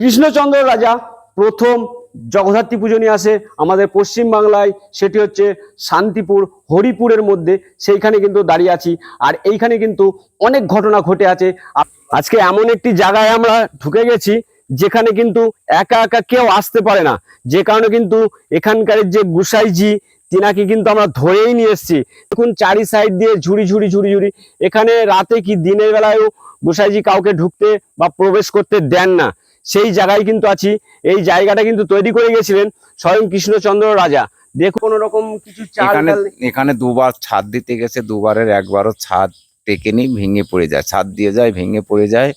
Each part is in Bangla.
কৃষ্ণচন্দ্র রাজা প্রথম জগদ্ধাত্রী পুজো নিয়ে আসে আমাদের পশ্চিম বাংলায়, সেটি হচ্ছে শান্তিপুর, হরিপুরের মধ্যে, সেইখানে কিন্তু দাঁড়িয়ে আছি। আর এইখানে কিন্তু অনেক ঘটনা ঘটে আছে। আজকে এমন একটি জায়গায় আমরা ঢুকে গেছি, যেখানে কিন্তু একা একা কেউ আসতে পারে না। যে কারণে কিন্তু এখানকার যে গুসাইজি, তিনাকে কিন্তু আমরা ধরেই নিয়ে এসেছি। দেখুন, চারি সাইড দিয়ে ঝুড়ি ঝুড়ি ঝুড়ি ঝুড়ি। এখানে রাতে কি দিনের বেলায়ও গোসাইজি কাউকে ঢুকতে বা প্রবেশ করতে দেন না। সেই জায়গায় কিন্তু আছি। এই জায়গাটা কিন্তু তৈরি করে গেছিলেন স্বয়ং কৃষ্ণচন্দ্র রাজা। দেখুন কোনো রকম কিছু এখানে এখানে দুবার ছাদ দিতে গেছে দুবারের একবারও ছাদ টেকেনি ভেঙে পড়ে যায়। ছাদ দিয়ে যায় ভেঙে পড়ে যায়।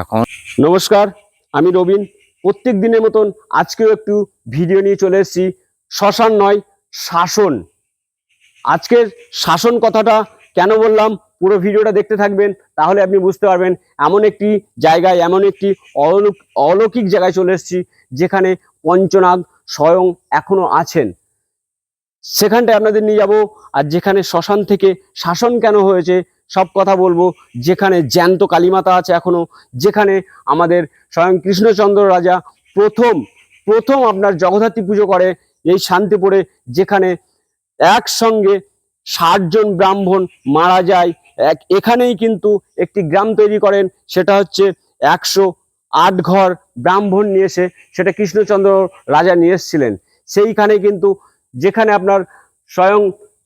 এখন নমস্কার আমি রবিন। প্রত্যেক দিনের মতন আজকেও একটু ভিডিও নিয়ে চলে এসেছি। শ্মশান নয় শাসন। আজকের শাসন কথাটা কেন বললাম? পুরো ভিডিওটা দেখতে থাকবেন, তাহলে আপনি বুঝতে পারবেন এমন একটি জায়গায়, এমন একটি অলৌক- অলৌকিক জায়গায় চলে এসেছি, যেখানে পঞ্চনাগ স্বয়ং এখনও আছেন। সেখানটায় আপনাদের নিয়ে যাব, আর যেখানে শ্মশান থেকে শাসন কেন হয়েছে, সব কথা বলব। যেখানে জ্যান্ত কালীমাতা আছে এখনও, যেখানে আমাদের স্বয়ং কৃষ্ণচন্দ্র রাজা প্রথম প্রথম আপনার জগদ্ধাত্রী পুজো করে এই শান্তিপুরে, যেখানে একসঙ্গে ষাট জন ব্রাহ্মণ মারা যায়। এক, এখানেই কিন্তু একটি গ্রাম তৈরি করেন। সেটা হচ্ছে একশো আট ঘর ব্রাহ্মণ নিয়ে এসে সেটা কৃষ্ণচন্দ্র রাজা নিয়ে এসেছিলেন। সেইখানে কিন্তু যেখানে আপনার স্বয়ং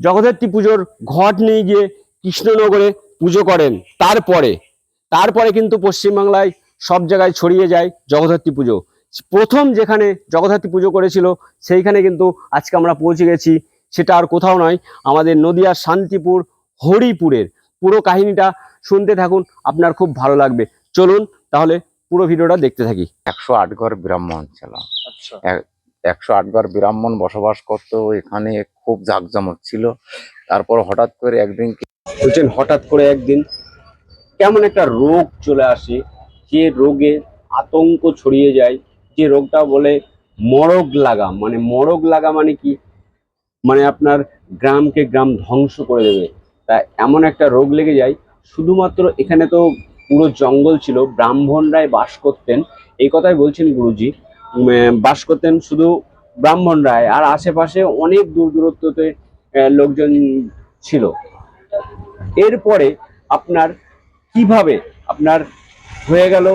জগদ্ধাত্রী পুজোর ঘট নিয়ে গিয়ে কৃষ্ণনগরে পুজো করেন। তারপরে তারপরে কিন্তু পশ্চিমবাংলায় সব জায়গায় ছড়িয়ে যায় জগদ্ধাত্রী পুজো। প্রথম যেখানে জগদ্ধাত্রী পুজো করেছিল, সেইখানে কিন্তু আজকে আমরা পৌঁছে গেছি। সেটা আর কোথাও নয়, আমাদের নদিয়ার শান্তিপুর হরিপুরের। পুরো কাহিনীটা শুনতে থাকুন আপনার খুব ভালো লাগবে। চলুন তাহলে পুরো ভিডিওটা দেখতে থাকি। একশো আট ঘর ব্রাহ্মণ ছিল। আচ্ছা। একশো আট ঘর ব্রাহ্মণ বসবাস করতো এখানে খুব জাঁকজমক ছিল। তারপর হঠাৎ করে একদিন বলছেন হঠাৎ করে একদিন কেমন একটা রোগ চলে আসে যে রোগে আতঙ্ক ছড়িয়ে যায়। যে রোগটা বলে মরগ লাগা মানে মরগ লাগা মানে কি? মানে আপনার গ্রামকে গ্রাম ধ্বংস করে দেবে। তা এমন একটা রোগ লেগে যায়, শুধুমাত্র এখানে তো পুরো জঙ্গল ছিল, ব্রাহ্মণরাই বাস করতেন। এই কথাই বলছেন গুরুজি বাস করতেন শুধু ব্রাহ্মণরাই, আর আশেপাশে অনেক দূর দূরত্বতে লোকজন ছিল। এরপরে আপনার কীভাবে আপনার হয়ে গেল?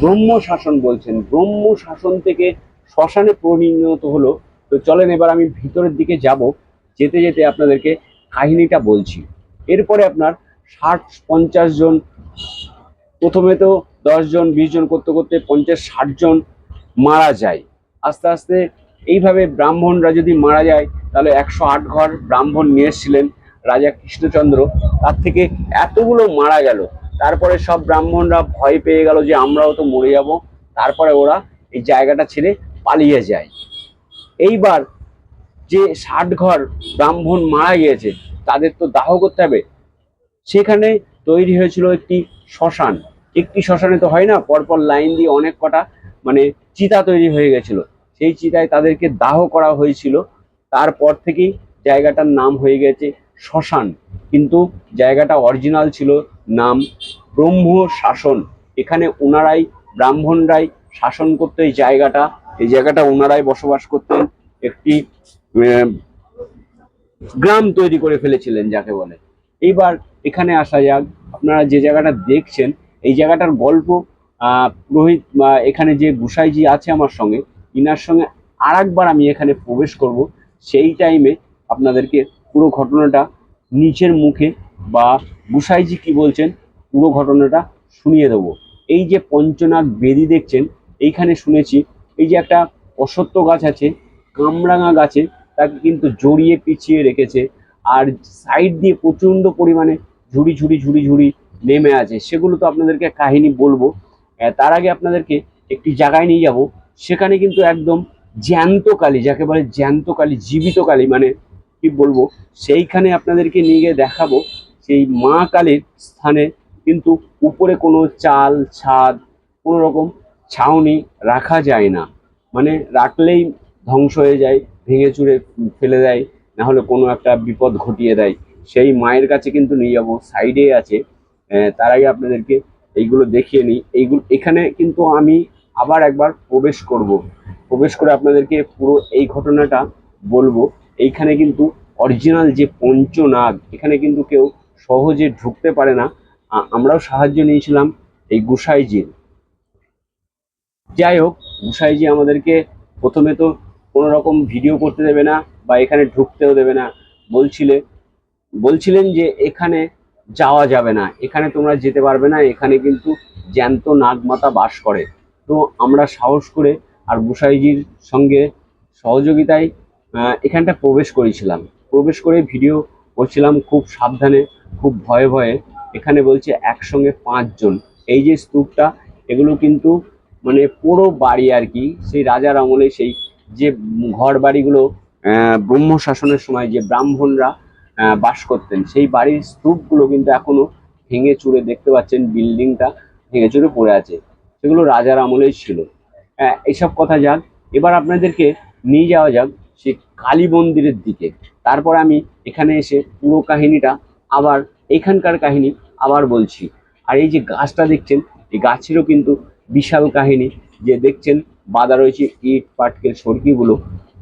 ব্রহ্ম শাসন বলছেন। ব্রহ্ম শাসন থেকে শ্মশানে পরিণত হলো। তো চলেন এবার আমি ভিতরের দিকে যাব। যেতে যেতে আপনাদেরকে কাহিনীটা বলছি। এরপরে আপনার ষাট, পঞ্চাশ জন, প্রথমে তো দশ জন, বিশ জন করতে করতে পঞ্চাশ, ষাট জন মারা যায়। আস্তে আস্তে এইভাবে ব্রাহ্মণরা যদি মারা যায়, তাহলে একশো আট ঘর ব্রাহ্মণ নিয়ে এসেছিলেন রাজা কৃষ্ণচন্দ্র। তার থেকে এতগুলো মারা গেল। তারপরে সব ব্রাহ্মণরা ভয় পেয়ে গেল যে আমরাও তো মরে যাব। তারপরে ওরা এই জায়গাটা ছেড়ে পালিয়ে যায়। এইবার যে ষাট ঘর ব্রাহ্মণ মারা গিয়েছে, তাদের তো দাহ করতে হবে। সেখানে তৈরি হয়েছিল একটি শ্মশান। একটি শ্মশানে তো হয় না, পরপর লাইন দিয়ে অনেক কটা মানে চিতা তৈরি হয়ে গেছিল। সেই চিতায় তাদেরকে দাহ করা হয়েছিল। তারপর থেকেই জায়গাটার নাম হয়ে গেছে শ্মশান। কিন্তু জায়গাটা অরিজিনাল ছিল নাম ব্রহ্ম শাসন। এখানে ওনারাই ব্রাহ্মণরাই শাসন করতো এই জায়গাটা। এই জায়গাটা ওনারাই বসবাস করতেন একটি গ্রাম তৈরি করে ফেলেছিলেন যাকে বলে। এইবার এখানে আসা যাক, আপনারা যে জায়গাটা দেখছেন, এই জায়গাটার গল্প পুরোহিত এখানে যে গুসাইজি আছে আমার সঙ্গে, ইনার সঙ্গে আর একবার আমি এখানে প্রবেশ করব। সেই টাইমে আপনাদেরকে পুরো ঘটনাটা নিচের মুখে বা গুসাইজি কি বলছেন, পুরো ঘটনাটা শুনিয়ে দেবো। এই যে পঞ্চনাগ বেদি দেখছেন, এইখানে শুনেছি, এই যে একটা অসত্য গাছ আছে, কামরাঙা গাছে তাকে কিন্তু জড়িয়ে পিছিয়ে রেখেছে। আর সাইড দিয়ে প্রচণ্ড পরিমাণে ঝুড়ি ঝুড়ি ঝুড়ি ঝুড়ি নেমে আছে। সেগুলো তো আপনাদেরকে কাহিনী বলব। তার আগে আপনাদেরকে একটি জায়গায় নিয়ে যাব। সেখানে কিন্তু একদম জ্যান্ত কালী যাকে বলে জ্যান্ত কালী জীবিত কালী মানে কি বলব, সেইখানে আপনাদেরকে নিয়ে গিয়ে দেখাবো। সেই মা কালীর স্থানে কিন্তু উপরে কোনো চাল, ছাদ, কোনো রকম ছাউনি রাখা যায় না। মানে রাখলেই ধ্বংস হয়ে যায়। ভেঙে চুরে ফেলে দেয়, না হলে কোনো একটা বিপদ ঘটিয়ে দেয়। সেই মায়ের কাছে কিন্তু নিয়ে যাব, সাইডে আছে। তার আগে আপনাদেরকে এইগুলো দেখিয়ে নিই। এইগুলো, এখানে কিন্তু আমি আবার একবার প্রবেশ করব। প্রবেশ করে আপনাদেরকে পুরো এই ঘটনাটা বলব। এইখানে কিন্তু অরিজিনাল যে পঞ্চনাগ এখানে কিন্তু কেউ সহজে ঢুকতে পারে না। আমরাও সাহায্য নিয়েছিলাম এই গুসাইজির। যাই হোক, গুসাইজি আমাদেরকে প্রথমে তো কোনো রকম ভিডিও করতে দেবে না বা এখানে ঢুকতেও দেবে না। বলছিলে, বলছিলেন যে এখানে যাওয়া যাবে না। এখানে তোমরা যেতে পারবে না। এখানে কিন্তু জ্যান্ত নাগমাতা বাস করে। তো আমরা সাহস করে আর গুসাইজির সঙ্গে সহযোগিতায় এখানটা প্রবেশ করেছিলাম। প্রবেশ করে ভিডিও করছিলাম খুব সাবধানে, খুব ভয়ে ভয়ে। এখানে বলছে একসঙ্গে পাঁচজন। এই যে স্তূপটা, এগুলো কিন্তু মানে পুরো বাড়ি আর কি। সেই রাজার আমলে সেই যে ঘর বাড়িগুলো ব্রহ্ম শাসনের সময় যে ব্রাহ্মণরা বাস করতেন সেই বাড়ির স্তূপগুলো কিন্তু এখনও ভেঙে চুরে দেখতে পাচ্ছেন বিল্ডিংটা ভেঙে চুরে পড়ে আছে। সেগুলো রাজার আমলেই ছিল। আহ, এইসব কথা যাক এবার আপনাদেরকে নিয়ে যাওয়া যাক সেই কালী মন্দিরের দিকে। তারপর আমি এখানে এসে পুরো কাহিনীটা আবার এখানকার কাহিনী আবার বলছি। আর এই যে গাছটা দেখছেন এই গাছেরও কিন্তু বিশাল কাহিনী যে দেখছেন বাঁধা রয়েছে ইট, পাটকেল, সরকিগুলো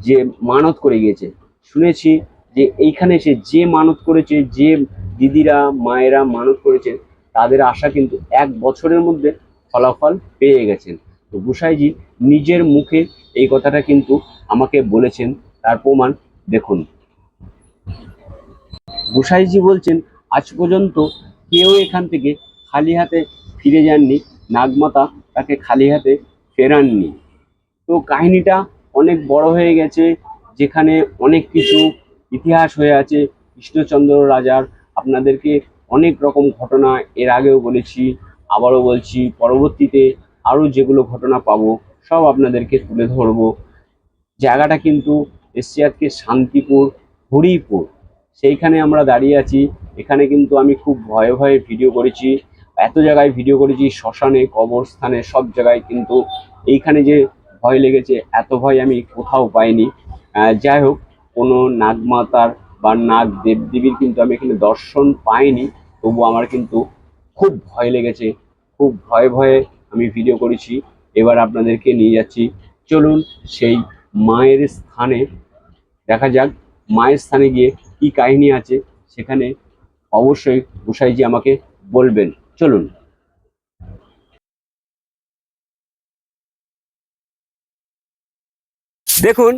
যে মানত করে গিয়েছে। শুনেছি যে এইখানে এসে যে মানত করেছে, যে দিদিরা, মায়েরা মানত করেছে তাদের আশা কিন্তু এক বছরের মধ্যে ফলাফল পেয়ে গেছেন। তো গুসাইজি নিজের মুখে এই কথাটা কিন্তু আমাকে বলেছেন, তার প্রমাণ দেখুন। গুসাইজি বলছেন, আজ পর্যন্ত কেউ এখান থেকে খালি হাতে ফিরে যাননি, নাগমাতা তাকে খালি হাতে ফেরাননি। তো কাহিনীটা অনেক বড় হয়ে গেছে, যেখানে অনেক কিছু ইতিহাস হয়ে আছে। কৃষ্ণচন্দ্র রাজার আপনাদেরকে অনেক রকম ঘটনা এর আগেও বলেছি, আবারও বলছি, পরবর্তীতে আরও যেগুলো ঘটনা পাবো, সব আপনাদেরকে তুলে ধরবো। জায়গাটা কিন্তু আজকে শান্তিপুর, হরিপুর। সেইখানে আমরা দাঁড়িয়ে আছি। এখানে কিন্তু আমি খুব ভয়ে ভয়ে ভিডিও করেছি। এত জায়গায় ভিডিও করেছি, শ্মশানে, কবরস্থানে, সব জায়গায় কিন্তু। এইখানে যে ভয় লেগেছে, এত ভয় আমি কোথাও পাইনি। যাই হোক, কোনো নাগমাতার বা নাগ দেবদেবীর কিন্তু আমি এখানে দর্শন পাইনি তবু আমার কিন্তু খুব ভয় লেগেছে, খুব ভয়ে ভয়ে আমি ভিডিও করেছি। এবার আপনাদেরকে নিয়ে যাচ্ছি। চলুন সেই মায়ের স্থানে দেখা যাক, মায়ের স্থানে গিয়ে কি কাহিনী আছে, সেখানে অবশ্যই গোসাইজি আমাকে বলবেন। চলুন। দেখুন,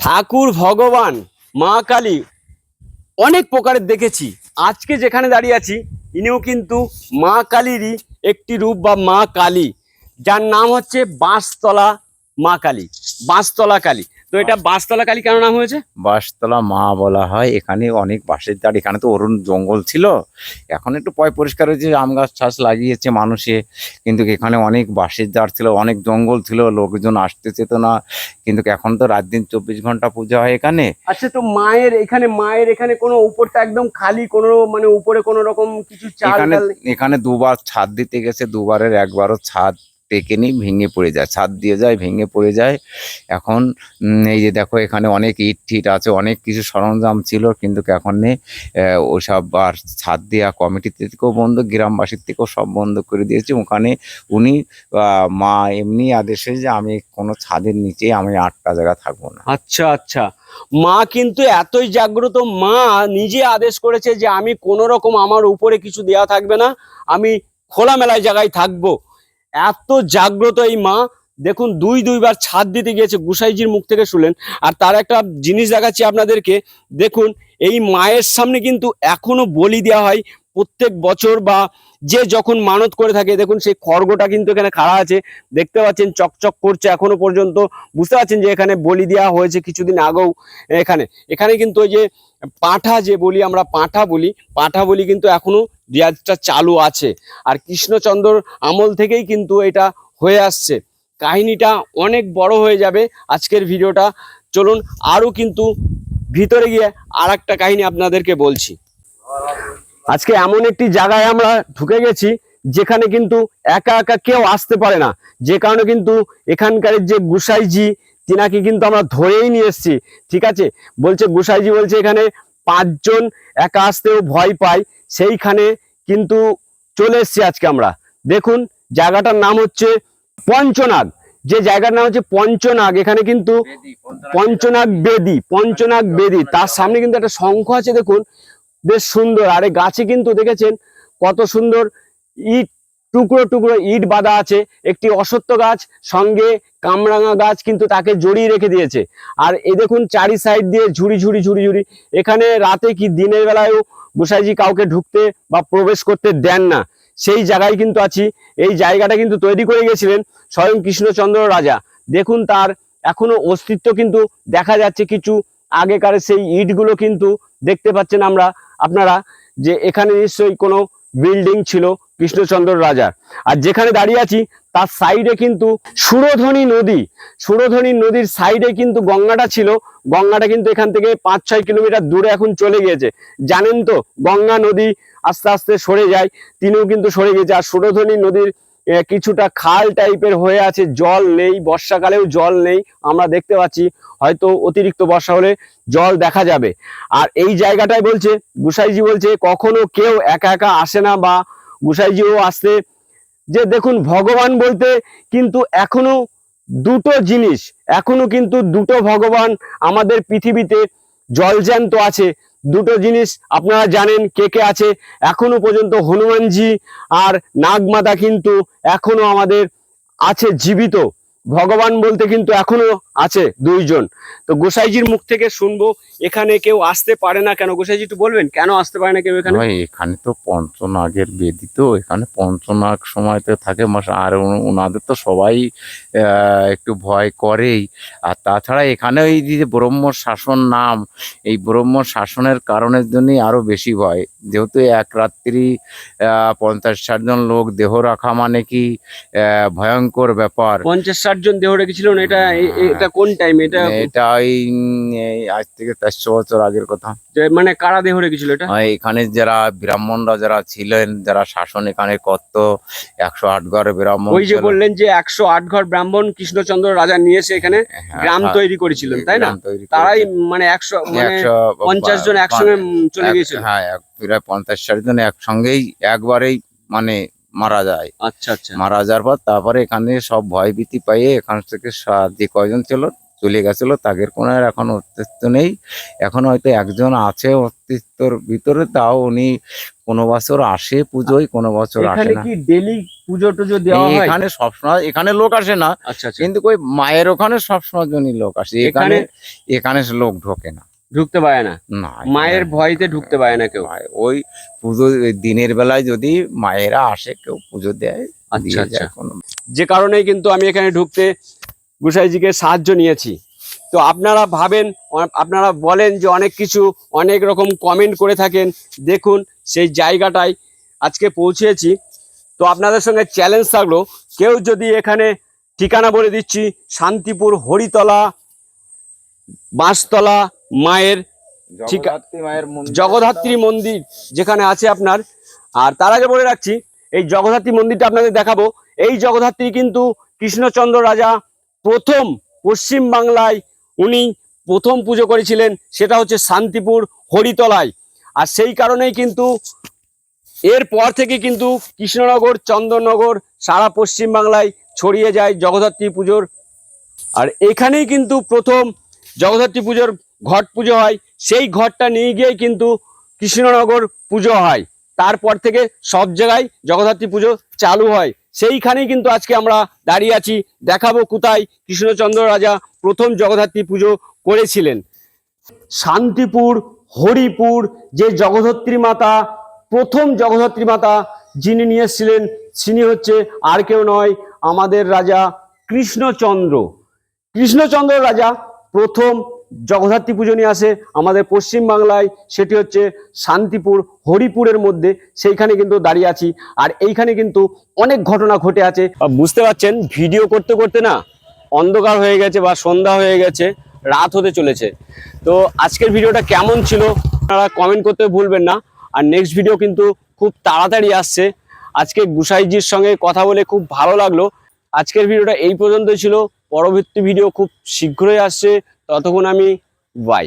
ঠাকুর, ভগবান, মা, কালী অনেক প্রকারের দেখেছি। আজকে যেখানে দাঁড়িয়ে আছি, ইনিও কিন্তু মা কালীরই একটি রূপ বা মা কালী, যার নাম হচ্ছে বাঁশতলা মা কালী, বাঁশতলা কালী। তো এটা বাঁশতলা কালী কেন নাম হয়েছে? বাঁশতলা মা বলা হয়। এখানে অনেক বাঁশের দাঁড় এখানে তো অরুণ জঙ্গল ছিল। এখন একটু পয় পরিষ্কার হয়েছে আম গাছ চাষ লাগিয়েছে মানুষে। কিন্তু এখানে অনেক বাঁশের দাঁড় ছিল অনেক জঙ্গল ছিল লোকজন আসতে চেত না কিন্তু এখন তো রাত দিন চব্বিশ ঘণ্টা পূজা হয় এখানে। আচ্ছা তো মায়ের এখানে মায়ের এখানে কোনো উপরটা একদম খালি কোনো মানে উপরে কোনো রকম কিছু এখানে এখানে দুবার ছাদ দিতে গেছে দুবারের একবারও ছাদ টেকেনি ভেঙে পড়ে যায়। ছাদ দিয়ে যায়, ভেঙে পড়ে যায়। এখন এই যে দেখো, এখানে অনেক ইট টিট আছে, অনেক কিছু সরঞ্জাম ছিল, কিন্তু এখন ওসব আর ছাদ দেওয়া কমিটি থেকেও বন্ধ, গ্রামবাসীর থেকেও সব বন্ধ করে দিয়েছে। ওখানে উনি মা এমনি আদেশে যে আমি কোনো ছাদের নিচে আমি আটটা জায়গা থাকব না। আচ্ছা আচ্ছা। মা কিন্তু এতই জাগ্রত, মা নিজে আদেশ করেছে যে আমি কোনো রকম আমার উপরে কিছু দেয়া থাকবে না, আমি খোলামেলায় জায়গায় থাকব। এত জাগ্রত এই মা। দেখুন, দুই দুইবার ছাদ দিতে গিয়েছে, গুসাইজির মুখ থেকে শুনলেন। আর তার একটা জিনিস দেখাচ্ছি আপনাদেরকে। দেখুন, এই মায়ের সামনে কিন্তু এখনও বলি দেওয়া হয়, প্রত্যেক বছর বা যে যখন মানত করে থাকে, দেখুন সেই খড়গটা কিন্তু এখানে খাড়া আছে। দেখতে পাচ্ছেন, চকচক করছে এখনও পর্যন্ত। বুঝতে পারছেন যে এখানে বলি দেওয়া হয়েছে কিছুদিন আগেও এখানে। এখানে কিন্তু ওই যে পাঁঠা যে বলি, আমরা পাঁঠা বলি পাঁঠা বলি কিন্তু এখনও রিয়াজটা চালু আছে। আর কৃষ্ণচন্দ্রর আমল থেকেই কিন্তু এটা হয়ে আসছে। কাহিনীটা অনেক বড় হয়ে যাবে আজকের ভিডিওটা। চলুন, আরও কিন্তু ভিতরে গিয়ে আর একটা কাহিনী আপনাদেরকে বলছি। আজকে এমন একটি জায়গায় আমরা ঢুকে গেছি যেখানে কিন্তু একা একা কেউ আসতে পারে না। যে কারণে কিন্তু এখানকার যে গুসাইজি তিনাকে কিন্তু আমরা ধরেই নিয়ে এসেছি। ঠিক আছে? বলছে গুসাইজি বলছে এখানে পাঁচজন একা আসতেও ভয় পায়। সেইখানে কিন্তু চলে এসেছি আজকে আমরা। দেখুন জায়গাটার নাম হচ্ছে পঞ্চনাগ। যে জায়গার নাম হচ্ছে পঞ্চনাগ এখানে কিন্তু পঞ্চনাগ বেদি পঞ্চনাগ বেদি। তার সামনে কিন্তু একটা শঙ্খ আছে দেখুন। বেশ সুন্দর। আর এই গাছে কিন্তু দেখেছেন কত সুন্দর ইট, টুকরো টুকরো ইট বাঁধা আছে। একটি অসত্য গাছ, সঙ্গে কামরাঙা গাছ কিন্তু তাকে জড়িয়ে রেখে দিয়েছে। আর এ দেখুন চারি সাইড দিয়ে ঝুড়ি ঝুড়ি ঝুড়ি ঝুড়ি। এখানে রাতে কি দিনের বেলায়ও গোসাইজি কাউকে ঢুকতে বা প্রবেশ করতে দেন না। সেই জায়গায় কিন্তু আছি। এই জায়গাটা কিন্তু তৈরি করে গেছিলেন স্বয়ং কৃষ্ণচন্দ্র রাজা। দেখুন তার এখনও অস্তিত্ব কিন্তু দেখা যাচ্ছে। কিছু আগেকার সেই ইটগুলো কিন্তু দেখতে পাচ্ছেন আমরা। আপনারা যে এখানে নিশ্চয়ই কোনো বিল্ডিং ছিল কৃষ্ণচন্দ্র রাজার। আর যেখানে দাঁড়িয়ে আছি, তার সাইডে কিন্তু সুরধনী নদী। সুরধ্বনি নদীর সাইডে কিন্তু গঙ্গাটা ছিল। গঙ্গাটা কিন্তু এখান থেকে পাঁচ ছয় কিলোমিটার দূরে এখন চলে গিয়েছে। জানেন তো, গঙ্গা নদী আস্তে আস্তে সরে যায়, তিনিও কিন্তু সরে গেছে আর সুরধনী নদীর কিছুটা খাল টাইপের হয়ে আছে, জল নেই, বর্ষাকালেও জল নেই, আমরা দেখতে পাচ্ছি, হয়তো অতিরিক্ত বর্ষা হলে জল দেখা যাবে। আর এই জায়গাটায় বলছে, গুসাইজি বলছে, কখনো কেউ একা একা আসে না বা গুসাইজিও আসতে, যে দেখুন ভগবান বলতে কিন্তু এখনও দুটো জিনিস, এখনও কিন্তু দুটো ভগবান আমাদের পৃথিবীতে জলজ্যান্ত আছে দুটো জিনিস আপনারা জানেন কে কে আছে। এখনও পর্যন্ত হনুমানজি আর নাগমাতা কিন্তু এখনও আমাদের আছে জীবিত। ভগবান বলতে কিন্তু এখনও আছে দুইজন। তো গোসাইজির মুখ থেকে শুনব এখানে কেউ আসতে পারে না কেন? গোসাইজি একটু বলবেন কেন আসতে পারে না কেউ এখানে? ভাই এখানে তো পঞ্চনাগের বেদি তো এখানে পঞ্চনাগ সময়তে থাকে মাস- আর ওনাদের তো সবাই একটু ভয় করেই। আর তাছাড়া এখানে এই যে ব্রহ্ম শাসন নাম এই ব্রহ্ম শাসনের কারণের জন্যই আরও বেশি ভয়। যেহেতু এক রাত্রি পঞ্চাশ ষাট জন লোক দেহ রাখা মানে কি ভয়ঙ্কর ব্যাপার। পঞ্চাশ ষাট জন দেহ রেখেছিলেন এটা এ- এটা কোন টাইম এটা এটা এই উম, এই আজ থেকে চারশো বছর আগের কথা। মানে কারা দেহ রেখেছিল এটা? এখানে যারা ব্রাহ্মণরা যারা ছিলেন যারা শাসন এখানে করত একশো আট ঘর ব্রাহ্মণ ওই যে বললেন যে একশো আট ঘর ব্রাহ্মণ কৃষ্ণচন্দ্র রাজা নিয়ে এসে এখানে হ্যাঁ, গ্রাম হ্যাঁ, তৈরি করেছিলেন তাই না? তৈরি তারাই মানে একশো মানে একশো পঞ্চাশ জন একসঙ্গে চলে গিয়েছিল। হ্যাঁ প্রায় পঞ্চাশ ষাট জন একসঙ্গেই একবারেই মানে মারা যায়। আচ্ছা আচ্ছা। মারা যাওয়ার পর তারপরে এখানে সব ভয় ভীতি পাইয়ে এখান থেকে যে কয়জন ছিল চলে গেছিল। তাদের কোনো এখন অস্তিত্ব নেই। এখন হয়তো একজন আছে অস্তিত্বর ভিতরে তাও উনি কোনো বছর আসে পুজোয় কোনো বছর আসে না। কি ডেলি পুজো টুজো দেওয়া হয়? এখানে সবসময় এখানে লোক আসে না। আচ্ছা আচ্ছা। কিন্তু ওই মায়ের ওখানে সবসময় জনই লোক আসে। এখানে এখানে লোক ঢোকে না। ঢুকতে পারে না? মায়ের ভয়তে ঢুকতে পারে না কেউ? ওই পুজো দিনের বেলায় যদি মায়েরা আসে কেউ পুজো দেয় আচ্ছা আচ্ছা। যে কারণেই কিন্তু আমি এখানে ঢুকতে গুসাইজিকে সাহায্য নিয়েছি। তো আপনারা ভাবেন আপনারা বলেন যে অনেক কিছু অনেক রকম কমেন্ট করে থাকেন। দেখুন সেই জায়গাটায় আজকে পৌঁছেছি। তো আপনাদের সঙ্গে চ্যালেঞ্জ থাকল। কেউ যদি এখানে ঠিকানা বলে দিচ্ছি শান্তিপুর হরিতলা বাঁশতলা মায়ের ঠিক- জগদ্ধাত্রী মন্দির। যেখানে আছে আপনার। আর তার আগে বলে রাখছি এই জগদ্ধাত্রী মন্দিরটা আপনাদের দেখাবো। এই জগদ্ধাত্রী কিন্তু কৃষ্ণচন্দ্র রাজা প্রথম পশ্চিম বাংলায় উনি প্রথম পুজো করেছিলেন সেটা হচ্ছে শান্তিপুর হরিতলায়। আর সেই কারণেই কিন্তু এরপর থেকে কিন্তু কৃষ্ণনগর চন্দননগর সারা পশ্চিম বাংলায় ছড়িয়ে যায় জগদ্ধাত্রী পুজোর। আর এখানেই কিন্তু প্রথম জগদ্ধাত্রী পুজোর ঘট পুজো হয়। সেই ঘরটা নিয়ে গিয়েই কিন্তু কৃষ্ণনগর পুজো হয়। তারপর থেকে সব জায়গায় জগদ্ধাত্রী পুজো চালু হয়। সেইখানেই কিন্তু আজকে আমরা দাঁড়িয়ে আছি। দেখাবো কোথায় কৃষ্ণচন্দ্র রাজা প্রথম জগদ্ধাত্রী পুজো করেছিলেন। শান্তিপুর, হরিপুর, যে জগদ্ধাত্রী মাতা, প্রথম জগদ্ধাত্রী মাতা যিনি নিয়ে এসেছিলেন, তিনি হচ্ছে আর কেউ নয়, আমাদের রাজা কৃষ্ণচন্দ্র। কৃষ্ণচন্দ্র রাজা প্রথম জগদ্ধাত্রী পুজো নিয়ে আসে, আমাদের পশ্চিম বাংলায় সেটি হচ্ছে শান্তিপুর, হরিপুরের মধ্যে সেইখানে কিন্তু দাঁড়িয়ে আছি। আর এইখানে কিন্তু অনেক ঘটনা ঘটে আছে। বুঝতে পারছেন, ভিডিও করতে করতে না অন্ধকার হয়ে গেছে বা সন্ধ্যা হয়ে গেছে, রাত হতে চলেছে। তো আজকের ভিডিওটা কেমন ছিল আপনারা কমেন্ট করতে ভুলবেন না। আর নেক্সট ভিডিও কিন্তু খুব তাড়াতাড়ি আসছে। আজকে গুসাইজির সঙ্গে কথা বলে খুব ভালো লাগল। আজকের ভিডিওটা এই পর্যন্ত ছিল। পরবর্তী ভিডিও খুব শীঘ্রই আসছে। ততক্ষণ আমি বাই